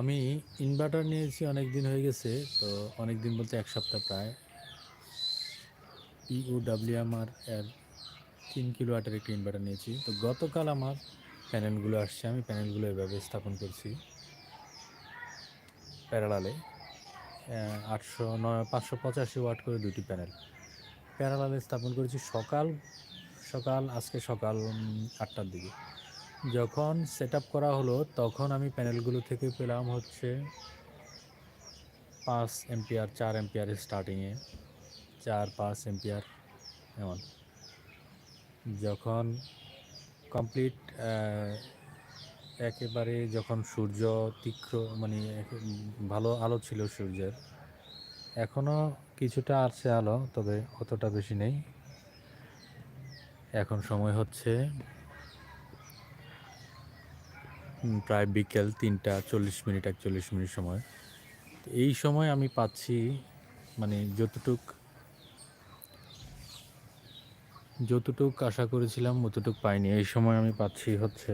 আমি ইনভার্টার নিয়েছি অনেক দিন হয়ে গেছে, তো অনেক দিন বলতে এক সপ্তাহ প্রায়। ইউ ডাব্লিউএমআর এর তিন কিলো ওয়াটের একটি ইনভার্টার নিয়েছি। তো গতকাল আমার প্যানেলগুলো আসছে, আমি প্যানেলগুলো এভাবে স্থাপন করছি। প্যারালালে আটশো নয়, পাঁচশো পঁচাশি ওয়াট করে দুটি প্যানেল। প্যারালালে স্থাপন করেছি সকাল সকাল, আজকে সকাল আটটার দিকে। যখন সেট করা হলো, তখন আমি প্যানেলগুলো থেকে পেলাম হচ্ছে পাঁচ এম্পিয়ার চার এম্পিয়ার স্টার্টিংয়ে চার, পাঁচ এম্পিয়ার এমন। যখন কমপ্লিট একেবারে যখন সূর্য তীক্ষ্ণ মানে ভালো আলো ছিল সূর্যের এখনও কিছুটা আছে আলো, তবে অতটা বেশি নেই। এখন সময় হচ্ছে প্রায় বিকেল তিনটা চল্লিশ মিনিট, একচল্লিশ মিনিট সময়। এই সময় আমি পাচ্ছি মানে যতটুক যতটুক আশা করেছিলাম অতটুক পাইনি। এই সময় আমি পাচ্ছি হচ্ছে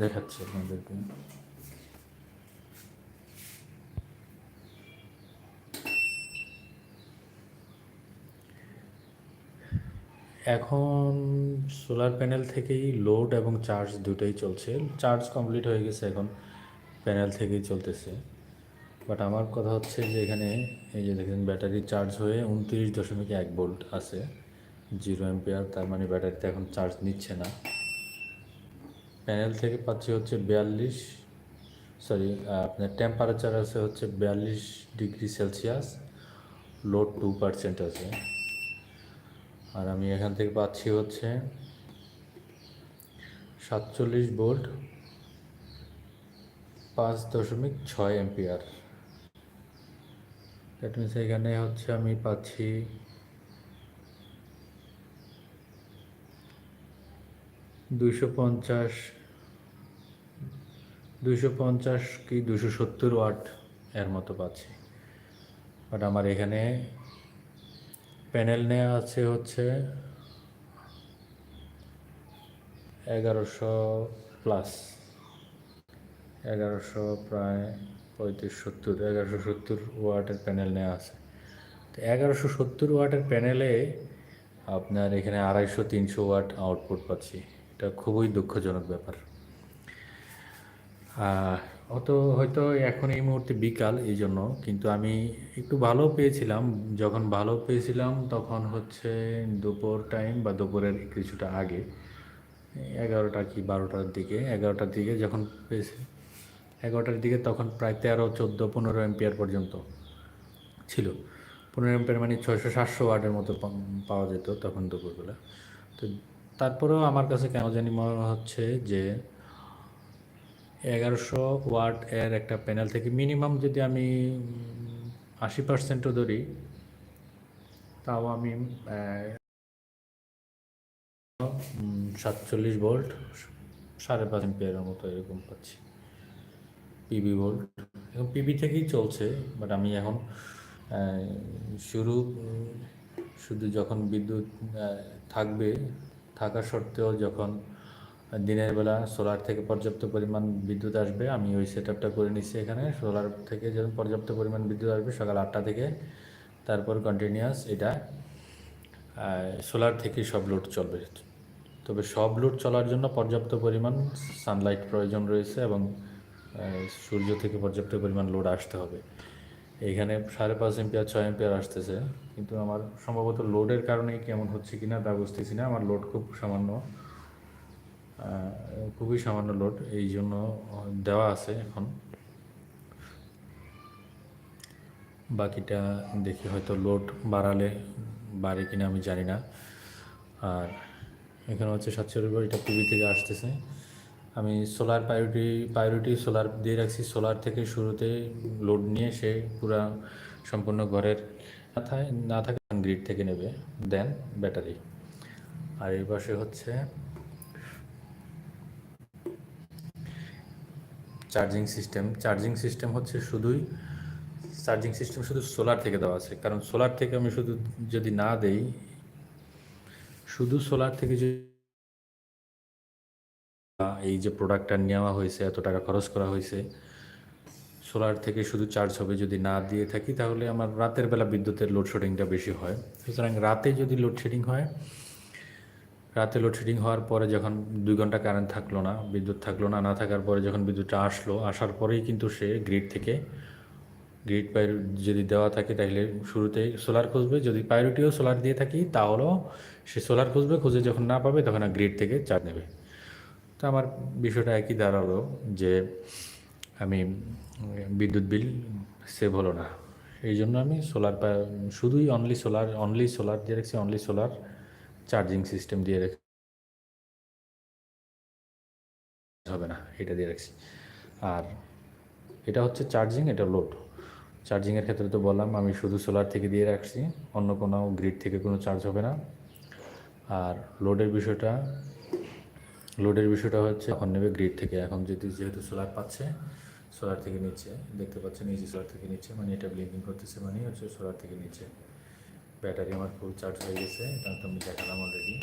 দেখাচ্ছি আপনাদেরকে। এখন সোলার প্যানেল থেকেই লোড এবং চার্জ দুটোই চলছে। চার্জ কমপ্লিট হয়ে গেছে এখন প্যানেল থেকেই চলতেছে। বাট আমার কথা হচ্ছে যে এখানে, এই যে দেখেন ব্যাটারি চার্জ হয়ে উনত্রিশ দশমিক এক ভোল্ট আছে জিরো অ্যাম্পিয়ার তার মানে ব্যাটারিতে এখন চার্জ নিচ্ছে না। প্যানেল থেকে পাচ্ছি হচ্ছে বিয়াল্লিশ সরি আপনার টেম্পারেচার আছে হচ্ছে বিয়াল্লিশ degree celsius load two percent আছে। আর আমি এখান থেকে পাচ্ছি হচ্ছে সাতচল্লিশ ভোল্ট পাঁচ দশমিক ছয় এম্পিয়ার দ্যাট মিনস এখানে হচ্ছে আমি পাচ্ছি দুইশো পঞ্চাশ দুইশো পঞ্চাশ কি দুশো সত্তর ওয়াট এর মতো পাচ্ছি। বাট আমার এখানে প্যানেল নেওয়া আছে হচ্ছে এগারোশো প্লাস। এগারোশো প্রায় পঁয়ত্রিশ সত্তর, এগারোশো সত্তর ওয়াটের প্যানেল নেওয়া আছে। তো এগারোশো সত্তর ওয়াটের প্যানেলে আপনার এখানে আড়াইশো, তিনশো ওয়াট আউটপুট পাচ্ছি। এটা খুবই দুঃখজনক ব্যাপার। অত হয়তো এখন এই মুহূর্তে বিকাল, এই জন্য। কিন্তু আমি একটু ভালো পেয়েছিলাম। যখন ভালো পেয়েছিলাম, তখন হচ্ছে দুপুর টাইম বা দুপুরের কিছুটা আগে, এগারোটা কি বারোটার দিকে, এগারোটার দিকে যখন পেয়েছি, এগারোটার দিকে তখন প্রায় তেরো, চোদ্দ, পনেরো এম্পিয়ার পর্যন্ত ছিল। পনেরো এম্পিয়ার মানে ছয়শো, সাতশো ওয়ার্ডের মতো পাওয়া যেত তখন দুপুরবেলা। তো তারপরেও আমার কাছে কেন জানি মনে হচ্ছে যে এগারোশো ওয়াট এর একটা প্যানেল থেকে মিনিমাম যদি আমি আশি পার্সেন্টও ধরি, তাও আমি সাতচল্লিশ ভোল্ট সাড়ে পাঁচ এম্পিয়ারের মতো এরকম পাচ্ছি। পিবি ভোল্ট এখন পিবি থেকেই চলছে বাট আমি এখন শুরু, শুধু যখন বিদ্যুৎ থাকবে, থাকা সত্ত্বেও যখন দিনের বেলা সোলার থেকে পর্যাপ্ত পরিমাণ বিদ্যুৎ আসবে, আমি ওই সেট আপটা করে নিচ্ছি এখানে। সোলার থেকে যখন পর্যাপ্ত পরিমাণ বিদ্যুৎ আসবে সকাল আটটা থেকে, তারপর কন্টিনিউয়াস এটা সোলার থেকে সব লোড চলবে। তবে সব লোড চলার জন্য পর্যাপ্ত পরিমাণ সানলাইট প্রয়োজন রয়েছে এবং সূর্য থেকে পর্যাপ্ত পরিমাণ লোড আসতে হবে। এইখানে সাড়ে পাঁচ এম্পিয়ার ছয় এম্পিয়ার আসতেছে, কিন্তু আমার সম্ভবত লোডের কারণেই কেমন হচ্ছে কিনা তা বুঝতেছি না, আমার লোড খুব সামান্য। খুবই সামান্য লোড এই জন্য দেওয়া আছে এখন। বাকিটা দেখি হয়তো লোড বাড়ালে বাড়ে কিনা, আমি জানি না। আর এখানে হচ্ছে সাতশো রুপি এটা পিবি থেকে আসতেছে। আমি সোলার প্রায়োরিটি প্রায়োরিটি সোলার দিয়ে রাখছি। সোলার থেকে শুরুতে লোড নিয়ে সে পুরা সম্পূর্ণ ঘরের না থাকে গ্রিড থেকে নেবে, দেন ব্যাটারি আর এই পাশে হচ্ছে চার্জিং সিস্টেম। চার্জিং সিস্টেম হচ্ছে শুধুই, চার্জিং সিস্টেম শুধু সোলার থেকে দেওয়া আছে। কারণ সোলার থেকে আমি শুধু যদি না দেই, শুধু সোলার থেকে যে এই যে প্রোডাক্টটা নেওয়া হয়েছে, এত টাকা খরচ করা হয়েছে, সোলার থেকে শুধু চার্জ হবে যদি না দিয়ে থাকি, তাহলে আমার রাতের বেলা বিদ্যুতের লোডশেডিংটা বেশি হয়। সুতরাং রাতে যদি লোডশেডিং হয় রাতে লোডশেডিং হওয়ার পরে যখন দুই ঘণ্টা কারেন্ট থাকল না, বিদ্যুৎ থাকল না না থাকার পরে যখন বিদ্যুৎটা আসলো, আসার পরেই কিন্তু সে গ্রিড থেকে গ্রিড পাইর যদি দেওয়া থাকে তাহলে শুরুতেই সোলার খুঁজবে, যদি প্রায়োরিটিও সোলার দিয়ে থাকি তাহলেও সে সোলার খুঁজবে, খুঁজে যখন না পাবে তখন আর গ্রিড থেকে চার্জ নেবে। তো আমার বিষয়টা একই দাঁড়াল যে আমি বিদ্যুৎ বিল সেভ হলো না। এই জন্য আমি সোলার শুধুই অনলি সোলার অনলি সোলার দিয়ে রেখেছি অনলি সোলার চার্জিং সিস্টেম দিয়ে রেখে হবে না, এটা দিয়ে রাখছি। আর এটা হচ্ছে চার্জিং এটা লোড চার্জিংয়ের ক্ষেত্রে তো বললাম, আমি শুধু সোলার থেকে দিয়ে রাখছি, অন্য কোনো গ্রিড থেকে কোনো চার্জ হবে না। আর লোডের বিষয়টা লোডের বিষয়টা হচ্ছে, এখন নেবে গ্রিড থেকে। এখন যদি যেহেতু সোলার পাচ্ছে সোলার থেকে নিচ্ছে, দেখতে পাচ্ছেন এই যে সোলার থেকে নিচ্ছে মানে এটা ব্লিঙ্কিং করতেছে মানে হচ্ছে সোলার থেকে নিচ্ছে। ব্যাটারি আমার ফুল চার্জ হয়ে গেছে, এটা তো আমি দেখালাম অলরেডি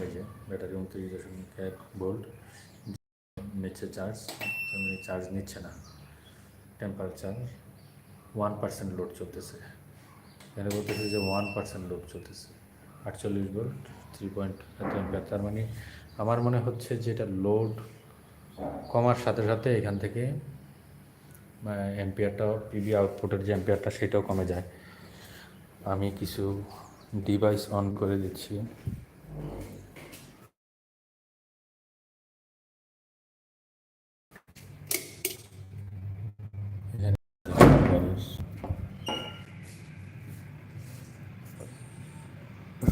এই যে, ব্যাটারি উনত্রিশ দশমিক এক ভোল্ট নিচ্ছে চার্জ তুমি চার্জ নিচ্ছে না। টেম্পারেচার ওয়ান পার্সেন্ট লোড চলতেছে। এখানে বলতেছে যে ওয়ান পার্সেন্ট লোড চলতেছে। আটচল্লিশ ভোল্ট থ্রি পয়েন্ট তার মানে আমার মনে হচ্ছে যে এটা লোড কমার সাথে সাথে এখান থেকে এম্পিয়ারটাও পিবি আউটপুটের যে এম্পিয়ারটা সেটাও কমে যায়। আমি কিছু ডিভাইস অন করে দিচ্ছি।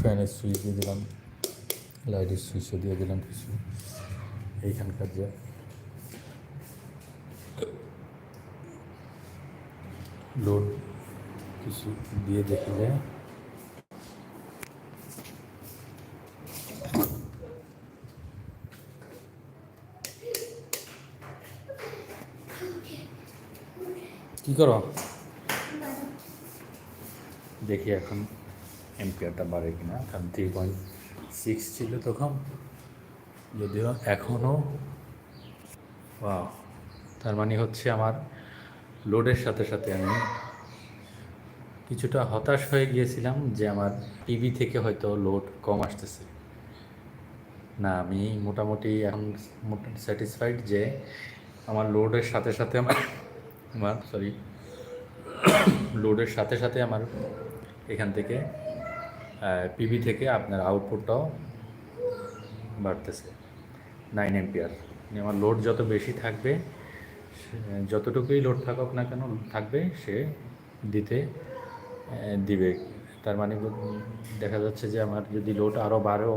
ফ্যানের সুইচ দিয়ে দিলাম লাইটের সুইচও দিয়ে দিলাম কিছু। এইখানকার যে লোড কিছু দিয়ে দেখে যায়। কি করো? দেখি এখন এম্পিয়ারটা বাড়ে কিনা। কারণ থ্রি পয়েন্ট সিক্স ছিল তখন। যদিও এখনও তার মানে হচ্ছে আমার লোডের সাথে সাথে আমি কিছুটা হতাশ হয়ে গিয়েছিলাম যে আমার টিভি থেকে হয়তো লোড কম আসতেছে। না, আমি মোটামুটি এখন স্যাটিসফাইড যে আমার লোডের সাথে সাথে আমার আমার সরি লোডের সাথে সাথে আমার এখান থেকে পিভি থেকে আপনার আউটপুটটাও বাড়তেছে। নাইন এম্পিয়ার আমার লোড যত বেশি থাকবে যতটুকুই লোড থাকুক না কেন, থাকবে, সে দিতে দিবে। তার মানে দেখা যাচ্ছে যে আমার যদি লোড আরও বাড়েও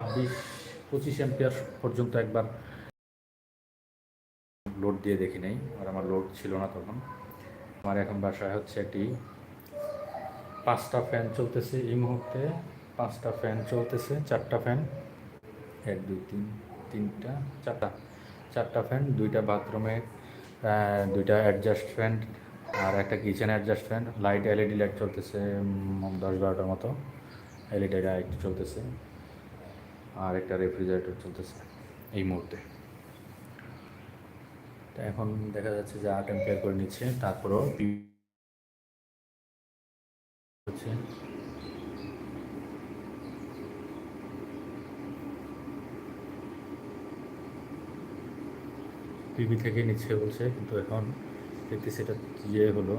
বিশ পঁচিশ এম্পিয়ার পর্যন্ত একবার লোড দিয়ে দেখি নাই, আর আমার লোড ছিল না তখন। আমার এখন বাসায় হচ্ছে একটি পাঁচটা ফ্যান চলতেছে এই মুহূর্তে। পাঁচটা ফ্যান চলতেছে, চারটা ফ্যান এক, দুই, তিন, তিনটা, চারটা। চারটা ফ্যান দুইটা বাথরুমে দুইটা অ্যাডজাস্ট ফ্যান আর একটা kitchen adjust fan light LED light চলতেছে দশ বারোটার মতো। এলইডি লাইট চলতেছে। আর একটা রেফ্রিজারেটর চলতেছে এই মুহূর্তে। এখন দেখা যাচ্ছে যে আট এম্পিয়ার করে নিচ্ছে, তারপরও হচ্ছে পিবি থেকে নিচ্ছে বলছে, কিন্তু এখন দেখতে সেটা ইয়ে হলো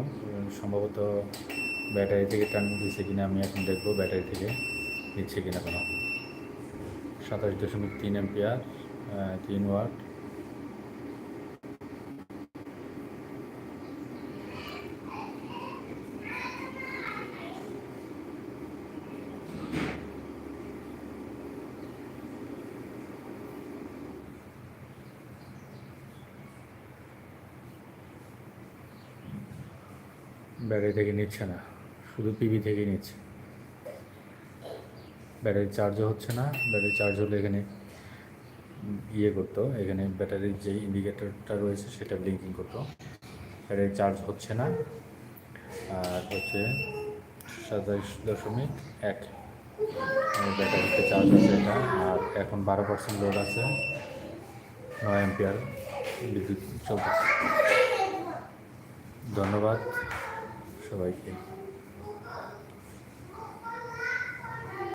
সম্ভবত ব্যাটারি থেকে টান দিচ্ছে কিনা আমি এখন দেখব ব্যাটারি থেকে নিচ্ছে কিনা কোনো। সাতাশ দশমিক তিন এম্পিয়ার তিন ওয়াট। ব্যাটারি থেকে নিচ্ছে না, শুধু পিবি থেকেই নিচ্ছে। ব্যাটারি চার্জও হচ্ছে না, ব্যাটারি চার্জ হলে এখানে ইয়ে করতো, এখানে ব্যাটারির যে ইন্ডিকেটরটা রয়েছে সেটা ব্লিঙ্কিং করতো। ব্যাটারি চার্জ হচ্ছে না, আর হচ্ছে সাতাইশ দশমিক এক। ব্যাটারিতে চার্জ আছে এটা, আর এখন বারো পার্সেন্ট লোড আছে, নয় এম্পিয়ার বিদ্যুৎ চলতেছে। ধন্যবাদ। সবাইকে